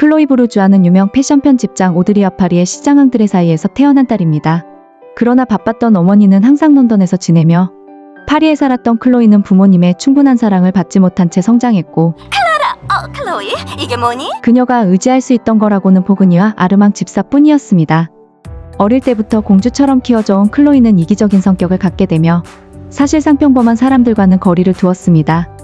클로이 브루주아는 유명 패션 편집장 오드리 아 파리의 시장왕들의 사이에서 태어난 딸입니다. 그러나 바빴던 어머니는 항상 런던에서 지내며 파리에 살았던 클로이는 부모님의 충분한 사랑을 받지 못한 채 성장했고 어, 클로이, 이게 뭐니? 그녀가 의지할 수 있던 거라고는 포그니와 아르망 집사뿐이었습니다. 어릴 때부터 공주처럼 키워져온 클로이는 이기적인 성격을 갖게 되며 사실상 평범한 사람들과는 거리를 두었습니다.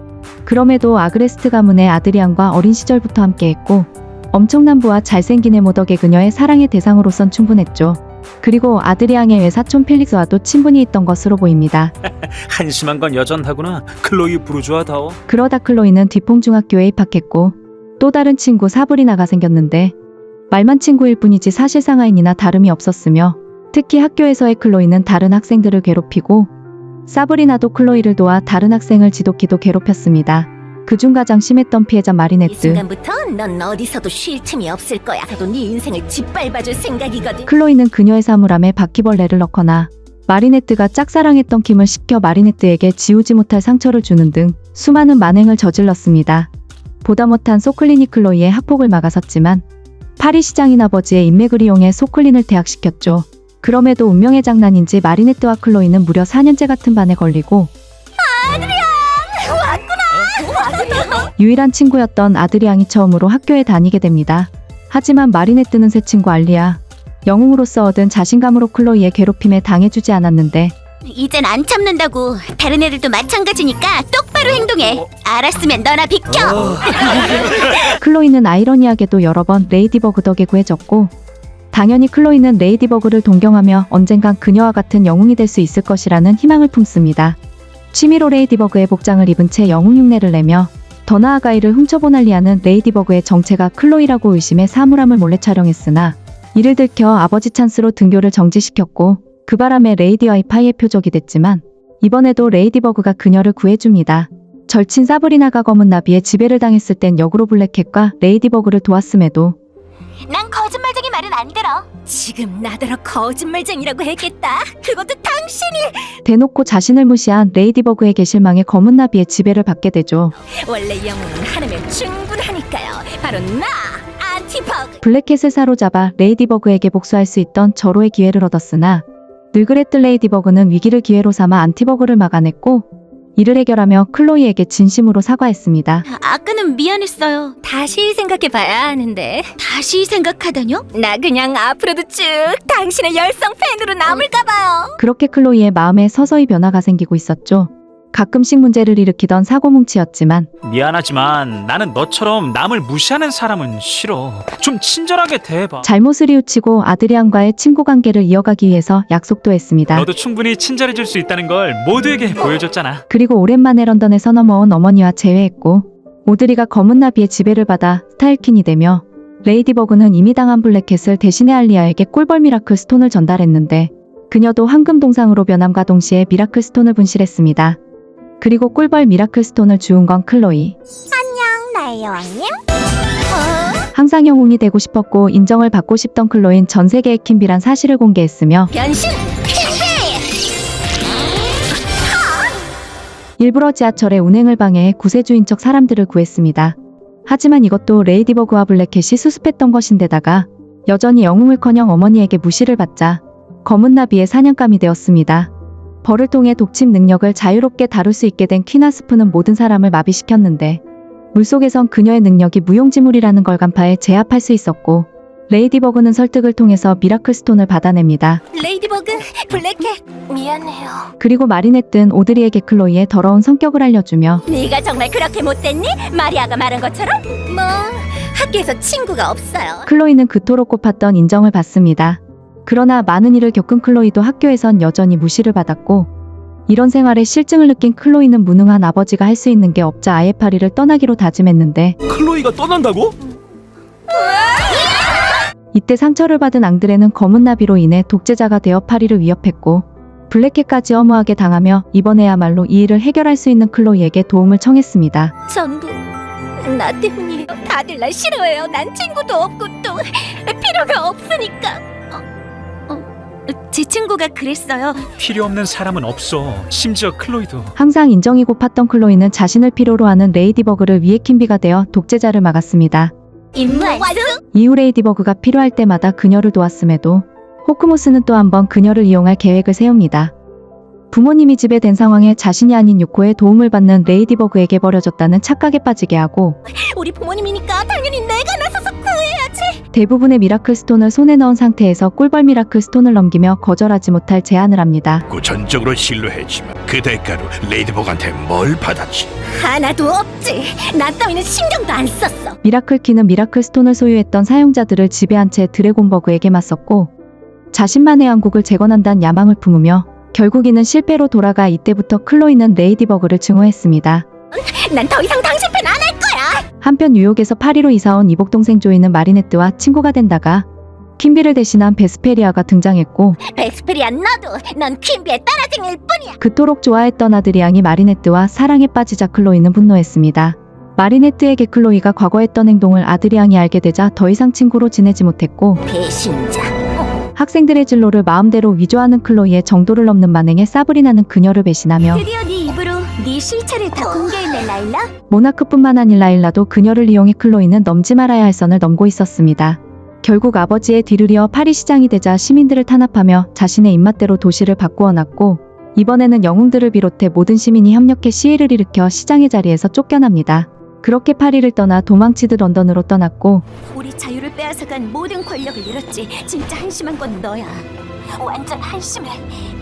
그럼에도 아그레스트 가문의 아드리안과 어린 시절부터 함께했고 엄청난 부와 잘생긴 외모 덕에 그녀의 사랑의 대상으로선 충분했죠. 그리고 아드리앙의 외사촌 필릭스와도 친분이 있던 것으로 보입니다. 한심한 건 여전하구나. 클로이 부르주아다워. 그러다 클로이는 뒤퐁중학교에 입학했고 또 다른 친구 사브리나가 생겼는데 말만 친구일 뿐이지 사실상 아인이나 다름이 없었으며 특히 학교에서의 클로이는 다른 학생들을 괴롭히고 사브리나도 클로이를 도와 다른 학생을 지독히도 괴롭혔습니다. 그중 가장 심했던 피해자 이 마리네트. 순간부터 넌 어디서도 쉴 틈이 없을 거야. 나도 네 인생을 짓밟아줄 생각이거든. 클로이는 그녀의 사물함에 바퀴벌레를 넣거나 마리네트가 짝사랑했던 킴을 시켜 마리네트에게 지우지 못할 상처를 주는 등 수많은 만행을 저질렀습니다. 보다 못한 소클린이 클로이의 학폭을 막아섰지만 파리 시장인 아버지의 인맥을 이용해 소클린을 퇴학시켰죠. 그럼에도 운명의 장난인지 마리네트와 클로이는 무려 4년째 같은 반에 걸리고 유일한 친구였던 아드리앙이 처음으로 학교에 다니게 됩니다. 하지만 마리네트는 새 친구 알리아, 영웅으로서 얻은 자신감으로 클로이의 괴롭힘에 당해주지 않았는데 이젠 안 참는다고. 다른 애들도 마찬가지니까 똑바로 행동해. 알았으면 너나 비켜. 클로이는 아이러니하게도 여러 번 레이디버그 덕에 구해졌고 당연히 클로이는 레이디버그를 동경하며 언젠간 그녀와 같은 영웅이 될 수 있을 것이라는 희망을 품습니다. 취미로 레이디버그의 복장을 입은 채 영웅 흉내를 내며 더 나아가 이를 훔쳐본 알리아는 레이디버그의 정체가 클로이라고 의심해 사물함을 몰래 촬영했으나 이를 들켜 아버지 찬스로 등교를 정지시켰고 그 바람에 레이디와의 파이의 표적이 됐지만 이번에도 레이디버그가 그녀를 구해줍니다. 절친 사브리나가 검은 나비에 지배를 당했을 땐 역으로 블랙캣과 레이디버그를 도왔음에도 난 거짓말쟁이 말은 안 들어. 지금 나더러 거짓말쟁이라고 했겠다. 그것도 당신이. 대놓고 자신을 무시한 레이디버그에게 실망해 검은 나비의 지배를 받게 되죠. 원래 영웅은 하나면 충분하니까요. 바로 나 안티버그. 블랙캣을 사로잡아 레이디버그에게 복수할 수 있던 절호의 기회를 얻었으나 늘 그랬던 레이디버그는 위기를 기회로 삼아 안티버그를 막아냈고 이를 해결하며 클로이에게 진심으로 사과했습니다. 아까는 미안했어요. 다시 생각해봐야 하는데. 다시 생각하다뇨? 나 그냥 앞으로도 쭉 당신의 열성 팬으로 남을까봐요. 그렇게 클로이의 마음에 서서히 변화가 생기고 있었죠. 가끔씩 문제를 일으키던 사고뭉치였지만 미안하지만 나는 너처럼 남을 무시하는 사람은 싫어. 좀 친절하게 대해봐. 잘못을 이웃치고 아드리안과의 친구 관계를 이어가기 위해서 약속도 했습니다. 너도 충분히 친절해질 수 있다는 걸 모두에게 보여줬잖아. 그리고 오랜만에 런던에서 넘어온 어머니와 재회했고 오드리가 검은 나비의 지배를 받아 스타일퀸이 되며 레이디버그는 이미 당한 블랙캣을 대신해 알리아에게 꿀벌 미라클 스톤을 전달했는데 그녀도 황금 동상으로 변함과 동시에 미라클 스톤을 분실했습니다. 그리고 꿀벌 미라클 스톤을 주운 건 클로이. 나의 여왕님? 항상 영웅이 되고 싶었고 인정을 받고 싶던 클로인 전 세계의 킴비란 사실을 공개했으며 변신! 일부러 지하철의 운행을 방해해 구세주인 척 사람들을 구했습니다. 하지만 이것도 레이디버그와 블랙캣이 수습했던 것인데다가 여전히 영웅을커녕 어머니에게 무시를 받자 검은 나비의 사냥감이 되었습니다. 벌을 통해 독침 능력을 자유롭게 다룰 수 있게 된 퀴나스프는 모든 사람을 마비시켰는데 물속에선 그녀의 능력이 무용지물이라는 걸 간파해 제압할 수 있었고 레이디버그는 설득을 통해서 미라클 스톤을 받아냅니다. 레이디버그, 블랙캣, 미안해요. 그리고 마리네tten 오드리에게 클로이의 더러운 성격을 알려주며 네가 정말 그렇게 못됐니? 마리아가 말한 것처럼? 뭐 학교에서 친구가 없어요. 클로이는 그토록 꼽았던 인정을 받습니다. 그러나 많은 일을 겪은 클로이도 학교에선 여전히 무시를 받았고 이런 생활에 실증을 느낀 클로이는 무능한 아버지가 할 수 있는 게 없자 아예 파리를 떠나기로 다짐했는데 클로이가 떠난다고? 이때 상처를 받은 앙드레는 검은 나비로 인해 독재자가 되어 파리를 위협했고 블랙캣까지 허무하게 당하며 이번에야말로 이 일을 해결할 수 있는 클로이에게 도움을 청했습니다. 전부 나 때문이에요. 다들 날 싫어해요. 난 친구도 없고 또 필요가 없으니까. 제 친구가 그랬어요. 필요 없는 사람은 없어. 심지어 클로이도. 항상 인정이 고팠던 클로이는 자신을 필요로 하는 레이디버그를 위해 킴비가 되어 독재자를 막았습니다. 임무 완수. 이후 레이디버그가 필요할 때마다 그녀를 도왔음에도 호크모스는 또 한 번 그녀를 이용할 계획을 세웁니다. 부모님이 집에 된 상황에 자신이 아닌 요코의 도움을 받는 레이디버그에게 버려졌다는 착각에 빠지게 하고 우리 부모님이니까 당연히 내가 나서서 구해야지. 대부분의 미라클 스톤을 손에 넣은 상태에서 꿀벌 미라클 스톤을 넘기며 거절하지 못할 제안을 합니다. 고 전적으로 신뢰했지만 그 대가로 레이드복한테 뭘 받았지? 하나도 없지. 나 따위는 신경도 안 썼어. 미라클 키는 미라클 스톤을 소유했던 사용자들을 지배한 채 드래곤버그에게 맞섰고 자신만의 왕국을 재건한다는 야망을 품으며 결국 이는 실패로 돌아가 이때부터 클로이는 레이디버그를 증오했습니다. 난 더 이상 당신 편 안 할 거야. 한편 뉴욕에서 파리로 이사온 이복 동생 조이는 마리네트와 친구가 된다가 킴비를 대신한 베스페리아가 등장했고 베스페리안 너도 넌 퀸비의 따라쟁일 뿐이야. 그토록 좋아했던 아드리앙이 마리네트와 사랑에 빠지자 클로이는 분노했습니다. 마리네트에게 클로이가 과거 했던 행동을 아드리앙이 알게 되자 더 이상 친구로 지내지 못했고 배신자. 학생들의 진로를 마음대로 위조하는 클로이의 정도를 넘는 만행에 사브리나는 그녀를 배신하며 드디어 네 입으로 네 실체를 다 공개했네 라일라. 모나크뿐만 아닌 라일라도 그녀를 이용해 클로이는 넘지 말아야 할 선을 넘고 있었습니다. 결국 아버지의 뒤를 이어 파리 시장이 되자 시민들을 탄압하며 자신의 입맛대로 도시를 바꾸어 놨고 이번에는 영웅들을 비롯해 모든 시민이 협력해 시위를 일으켜 시장의 자리에서 쫓겨납니다. 그렇게 파리를 떠나 도망치듯 런던으로 떠났고 우리 자유를 빼앗아간 모든 권력을 잃었지. 진짜 한심한 건 너야. 완전 한심해.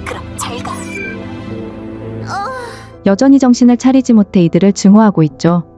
그럼 잘 가. 어... 여전히 정신을 차리지 못해 이들을 증오하고 있죠.